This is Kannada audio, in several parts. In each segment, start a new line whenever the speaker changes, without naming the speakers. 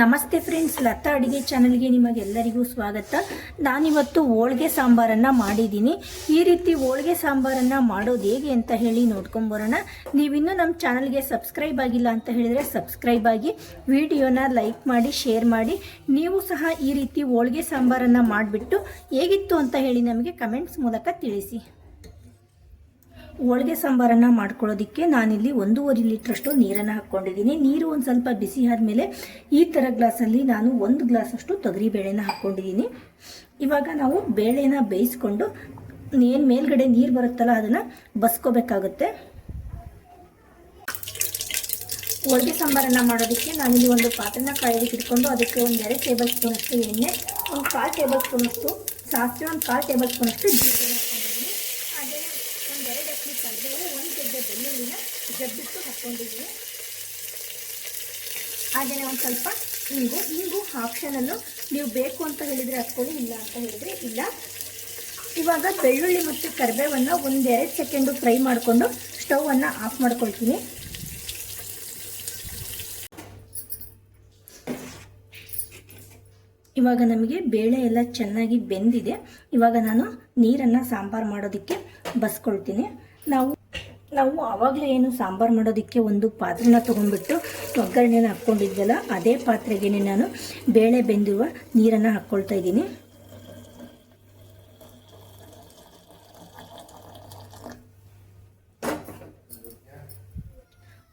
ನಮಸ್ತೆ ಫ್ರೆಂಡ್ಸ್ ಲತಾ ಅಡುಗೆ ಚಾನಲ್ಗೆ ನಿಮಗೆಲ್ಲರಿಗೂ ಸ್ವಾಗತ. ನಾನಿವತ್ತು ಹೋಳಿಗೆ ಸಾಂಬಾರನ್ನು ಮಾಡಿದ್ದೀನಿ. ಈ ರೀತಿ ಹೋಳಿಗೆ ಸಾಂಬಾರನ್ನು ಮಾಡೋದು ಹೇಗೆ ಅಂತ ಹೇಳಿ ನೋಡ್ಕೊಂಬರೋಣ ನೀವಿನ್ನೂ ನಮ್ಮ ಚಾನಲ್ಗೆ ಸಬ್ಸ್ಕ್ರೈಬ್ ಆಗಿಲ್ಲ ಅಂತ ಹೇಳಿದರೆ ಸಬ್ಸ್ಕ್ರೈಬ್ ಆಗಿ, ವಿಡಿಯೋನ ಲೈಕ್ ಮಾಡಿ ಶೇರ್ ಮಾಡಿ. ನೀವು ಸಹ ಈ ರೀತಿ ಹೋಳಿಗೆ ಸಾಂಬಾರನ್ನು ಮಾಡಿಬಿಟ್ಟು ಹೇಗಿತ್ತು ಅಂತ ಹೇಳಿ ನಮಗೆ ಕಮೆಂಟ್ಸ್ ಮೂಲಕ ತಿಳಿಸಿ. ಹೋಳಿಗೆ ಸಾಂಬಾರನ್ನು ಮಾಡ್ಕೊಳ್ಳೋದಕ್ಕೆ ನಾನಿಲ್ಲಿ ಒಂದೂವರೆ ಲೀಟ್ರಷ್ಟು ನೀರನ್ನು ಹಾಕ್ಕೊಂಡಿದ್ದೀನಿ. ನೀರು ಒಂದು ಸ್ವಲ್ಪ ಬಿಸಿ ಆದಮೇಲೆ ಈ ಥರ ಗ್ಲಾಸಲ್ಲಿ ನಾನು ಒಂದು ಗ್ಲಾಸಷ್ಟು ತೊಗರಿಬೇಳೆನ ಹಾಕ್ಕೊಂಡಿದ್ದೀನಿ. ಇವಾಗ ನಾವು ಬೇಳೆನ ಬೇಯಿಸ್ಕೊಂಡು ಏನು ಮೇಲ್ಗಡೆ ನೀರು ಬರುತ್ತಲ್ಲ ಅದನ್ನು ಬಸ್ಕೋಬೇಕಾಗುತ್ತೆ. ಹೋಳಿಗೆ ಸಾಂಬಾರನ್ನು ಮಾಡೋದಕ್ಕೆ ನಾನಿಲ್ಲಿ ಒಂದು ಪಾತ್ರೆನ ಕಾಯೋದಕ್ಕೆ ಇಟ್ಕೊಂಡು ಅದಕ್ಕೆ ಒಂದು ಎರಡು ಟೇಬಲ್ ಸ್ಪೂನಷ್ಟು ಎಣ್ಣೆ, ಒಂದು ಕಾಲು ಟೇಬಲ್ ಸ್ಪೂನಷ್ಟು ಸಾಸಿವೆ, ಒಂದು ಕಾಲು ಟೇಬಲ್ ಸ್ಪೂನಷ್ಟು ಜೀರಿಗೆ. ಕರಿಬೇವು ಒಂದು ಗೆಡ್ಡೆ ಬೆಳ್ಳುಳ್ಳಿನ ಜಗ್ಬಿಟ್ಟು ಹಾಕ್ಕೊಂಡಿದ್ದೀನಿ ಹಾಗೆಯೇ ಒಂದು ಸ್ವಲ್ಪ ಇಂಗು ಇಂಗು ಆಪ್ಷನಲ್ಲು ನೀವು ಬೇಕು ಅಂತ ಹೇಳಿದರೆ ಹಾಕ್ಕೊಳ್ಳಿ, ಇಲ್ಲ ಅಂತ ಹೇಳಿದರೆ ಇಲ್ಲ. ಇವಾಗ ಬೆಳ್ಳುಳ್ಳಿ ಮತ್ತು ಕರಿಬೇವನ್ನು ಒಂದೆರಡು ಸೆಕೆಂಡು ಫ್ರೈ ಮಾಡಿಕೊಂಡು ಸ್ಟವನ್ನು ಆಫ್ ಮಾಡ್ಕೊಳ್ತೀನಿ. ಇವಾಗ ನಮಗೆ ಬೇಳೆ ಎಲ್ಲ ಚೆನ್ನಾಗಿ ಬೆಂದಿದೆ. ಇವಾಗ ನಾನು ನೀರನ್ನು ಸಾಂಬಾರು ಮಾಡೋದಕ್ಕೆ ಬಸ್ಕೊಳ್ತೀನಿ. ನಾವು ನಾವು ಆವಾಗಲೇ ಏನು ಸಾಂಬಾರು ಮಾಡೋದಕ್ಕೆ ಒಂದು ಪಾತ್ರೆನ ತೊಗೊಂಡ್ಬಿಟ್ಟು ಒಗ್ಗರಣೆನ ಹಾಕ್ಕೊಂಡಿದ್ವಲ್ಲ, ಅದೇ ಪಾತ್ರೆಗೆ ನಾನು ಬೇಳೆ ಬೆಂದಿರುವ ನೀರನ್ನು ಹಾಕ್ಕೊಳ್ತಾ ಇದ್ದೀನಿ.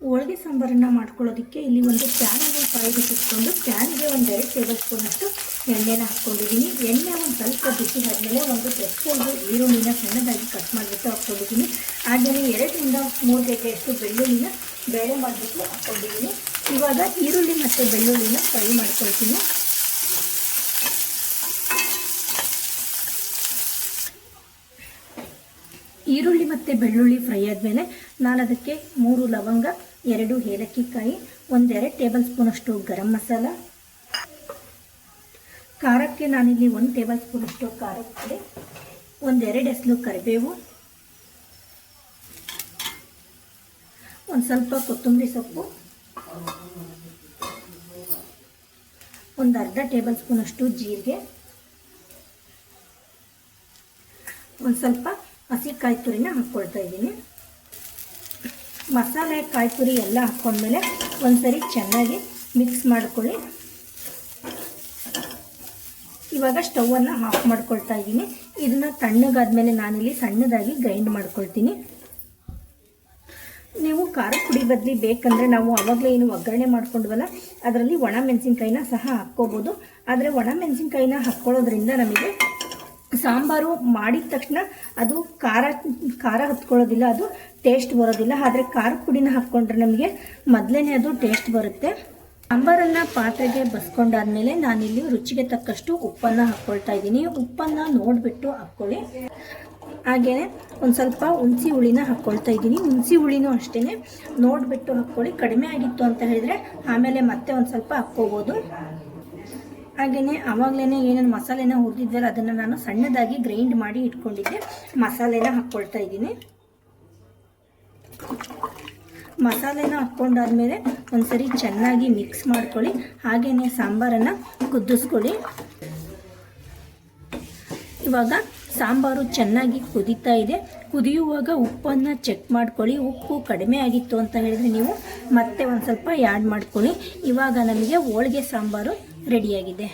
ಹೋಳಿಗೆ ಸಾಂಬಾರನ್ನು ಮಾಡ್ಕೊಳ್ಳೋದಕ್ಕೆ ಇಲ್ಲಿ ಒಂದು ಪ್ಯಾನನ್ನು ಕಾಯಿಗೆ ಇಟ್ಕೊಂಡು ಪ್ಯಾನಿಗೆ ಒಂದು ಎರಡು ಟೇಬಲ್ ಸ್ಪೂನಷ್ಟು ಎಣ್ಣೆನ ಹಾಕ್ಕೊಂಡಿದ್ದೀನಿ. ಎಣ್ಣೆ ಒಂದು ಸ್ವಲ್ಪ ಬಿಸಿ ಆದಮೇಲೆ ಒಂದು ದೊಡ್ಡ ಈರುಳ್ಳಿನ ಸಣ್ಣದಾಗಿ ಕಟ್ ಮಾಡಿಬಿಟ್ಟು ಹಾಕ್ಕೊಂಡಿದ್ದೀನಿ. ಹಾಗೆಯೇ ಎರಡರಿಂದ ಮೂರು ಗಂಟೆಯಷ್ಟು ಬೆಳ್ಳುಳ್ಳಿನ ಬೇಳೆ ಮಾಡಿಬಿಟ್ಟು ಹಾಕ್ಕೊಂಡಿದ್ದೀನಿ. ಇವಾಗ ಈರುಳ್ಳಿ ಮತ್ತು ಬೆಳ್ಳುಳ್ಳಿನ ಫ್ರೈ ಮಾಡ್ಕೊಳ್ತೀನಿ. ಈರುಳ್ಳಿ ಮತ್ತು ಬೆಳ್ಳುಳ್ಳಿ ಫ್ರೈ ಆದಮೇಲೆ ನಾನು ಅದಕ್ಕೆ ಮೂರು ಲವಂಗ ಎರಡು ಏಲಕ್ಕಿ ಕಾಯಿ ಒಂದೆರಡು ಟೇಬಲ್ ಸ್ಪೂನಷ್ಟು ಗರಂ ಮಸಾಲ. ಖಾರಕ್ಕೆ ನಾನಿಲ್ಲಿ ಒಂದು ಟೇಬಲ್ ಸ್ಪೂನಷ್ಟು ಖಾರದ ಪುಡಿ, ಒಂದೆರಡು ಎಸ್ಲು ಕರಿಬೇವು, ಒಂದು ಸ್ವಲ್ಪ ಕೊತ್ತಂಬರಿ ಸೊಪ್ಪು, ಒಂದು ಅರ್ಧ ಟೇಬಲ್ ಸ್ಪೂನಷ್ಟು ಜೀರಿಗೆ, ಒಂದು ಸ್ವಲ್ಪ ಹಸಿ ಕಾಯಿ ತುರಿನ ಹಾಕ್ಕೊಳ್ತಾ ಇದ್ದೀನಿ. ಮಸಾಲೆ ಕಾಯಿ ತುರಿ ಎಲ್ಲ ಹಾಕ್ಕೊಂಡ್ಮೇಲೆ ಒಂದ್ಸರಿ ಚೆನ್ನಾಗಿ ಮಿಕ್ಸ್ ಮಾಡ್ಕೊಳ್ಳಿ. ಇವಾಗ ಸ್ಟವನ್ನು ಆಫ್ ಮಾಡ್ಕೊಳ್ತಾ ಇದ್ದೀನಿ. ಇದನ್ನು ತಣ್ಣಗಾದ್ಮೇಲೆ ನಾನಿಲ್ಲಿ ಸಣ್ಣದಾಗಿ ಗ್ರೈಂಡ್ ಮಾಡ್ಕೊಳ್ತೀನಿ. ನೀವು ಖಾರ ಪುಡಿ ಬದಲಿ ಬೇಕಂದರೆ ನಾವು ಆವಾಗಲೇ ಏನು ಒಗ್ಗರಣೆ ಮಾಡ್ಕೊಂಡ್ವಲ್ಲ, ಅದರಲ್ಲಿ ಒಣ ಮೆಣಸಿನ್ಕಾಯಿನ ಸಹ ಹಾಕ್ಕೋಬೋದು. ಆದರೆ ಒಣ ಮೆಣಸಿನ್ಕಾಯಿನ ಹಾಕ್ಕೊಳ್ಳೋದ್ರಿಂದ ನಮಗೆ ಸಾಂಬಾರು ಮಾಡಿದ ತಕ್ಷಣ ಅದು ಖಾರ ಖಾರ ಹತ್ಕೊಳ್ಳೋದಿಲ್ಲ, ಅದು ಟೇಸ್ಟ್ ಬರೋದಿಲ್ಲ. ಆದರೆ ಖಾರ ಪುಡಿನ ಹಾಕ್ಕೊಂಡ್ರೆ ನಮಗೆ ಮೊದಲೇ ಅದು ಟೇಸ್ಟ್ ಬರುತ್ತೆ. ಸಾಂಬಾರನ್ನು ಪಾತ್ರೆಗೆ ಬಸ್ಕೊಂಡಾದ್ಮೇಲೆ ನಾನಿಲ್ಲಿ ರುಚಿಗೆ ತಕ್ಕಷ್ಟು ಉಪ್ಪನ್ನು ಹಾಕ್ಕೊಳ್ತಾ ಇದ್ದೀನಿ. ಉಪ್ಪನ್ನು ನೋಡಿಬಿಟ್ಟು ಹಾಕ್ಕೊಳ್ಳಿ. ಹಾಗೇ ಒಂದು ಸ್ವಲ್ಪ ಹುಣಸಿ ಹುಳಿನ ಹಾಕ್ಕೊಳ್ತಾ ಇದ್ದೀನಿ. ಹುಣಸಿ ಹುಳಿನೂ ಅಷ್ಟೇ ನೋಡಿಬಿಟ್ಟು ಹಾಕ್ಕೊಳ್ಳಿ. ಕಡಿಮೆ ಆಗಿತ್ತು ಅಂತ ಹೇಳಿದರೆ ಆಮೇಲೆ ಮತ್ತೆ ಒಂದು ಸ್ವಲ್ಪ ಹಾಕ್ಕೋಬೋದು. ಹಾಗೆಯೇ ಆವಾಗಲೇ ಏನೇನು ಮಸಾಲೆನ ಹುರಿದಿದ್ವಲ್ಲ ಅದನ್ನು ನಾನು ಸಣ್ಣದಾಗಿ ಗ್ರೈಂಡ್ ಮಾಡಿ ಇಟ್ಕೊಂಡಿದ್ದೆ. ಮಸಾಲೆನ ಹಾಕ್ಕೊಳ್ತಾ ಇದ್ದೀನಿ. ಮಸಾಲೆನ ಹಾಕ್ಕೊಂಡಾದ್ಮೇಲೆ ಒಂದ್ಸರಿ ಚೆನ್ನಾಗಿ ಮಿಕ್ಸ್ ಮಾಡ್ಕೊಳ್ಳಿ. ಹಾಗೆಯೇ ಸಾಂಬಾರನ್ನು ಕುದಿಸ್ಕೊಳ್ಳಿ. ಇವಾಗ ಸಾಂಬಾರು ಚೆನ್ನಾಗಿ ಕುದೀತಾ ಇದೆ. ಕುದಿಯುವಾಗ ಉಪ್ಪನ್ನು ಚೆಕ್ ಮಾಡ್ಕೊಳ್ಳಿ. ಉಪ್ಪು ಕಡಿಮೆ ಆಗಿತ್ತು ಅಂತ ಹೇಳಿದ್ರೆ ನೀವು ಮತ್ತೆ ಒಂದು ಸ್ವಲ್ಪ ಆ್ಯಡ್ ಮಾಡ್ಕೊಳ್ಳಿ. ಇವಾಗ ನಮಗೆ ಹೋಳಿಗೆ ಸಾಂಬಾರು ರೆಡಿಯಾಗಿದೆ